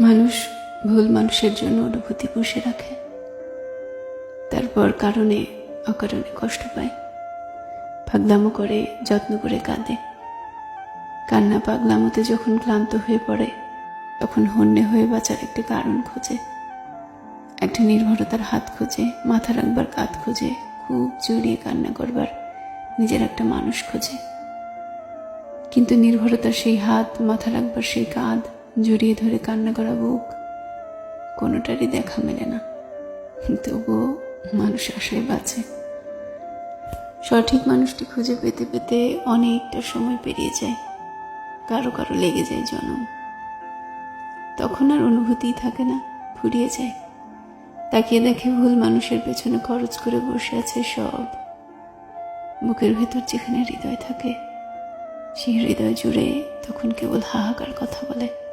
মানুষ ভুল মানুষের জন্য অনুভূতি পুষে রাখে। তারপর কারণে, অকারণে কষ্ট পায়। পাগলামো করে, যত্ন করে কাঁদে। কান্না পাগলামোতে যখন ক্লান্ত হয়ে পড়ে, তখন হন্যে হয়ে বাঁচার একটা কারণ খোঁজে। একটা নির্ভরতার হাত খোঁজে, মাথা রাখবার কাঁধ খোঁজে, খুব জড়িয়ে কান্না করবার নিজের একটা মানুষ খোঁজে। কিন্তু নির্ভরতার সেই হাত, মাথা রাখবার সেই কাঁধ জড়িয়ে ধরে কান্না করা বুক কোনোটারই দেখা মেলে না। তবুও মানুষ আশায় বাঁচে। সঠিক মানুষটি খুঁজে পেতে পেতে অনেকটা সময় পেরিয়ে যায়। কারও কারও লেগে যায় জনম। তখন আর অনুভূতিই থাকে না, ফুরিয়ে যায়। তাকিয়ে দেখে ভুল মানুষের পেছনে খরচ করে বসে আছে সব। বুকের ভেতর যেখানে হৃদয় থাকে, সেই হৃদয় জুড়ে তখন কেবল হাহাকার কথা বলে।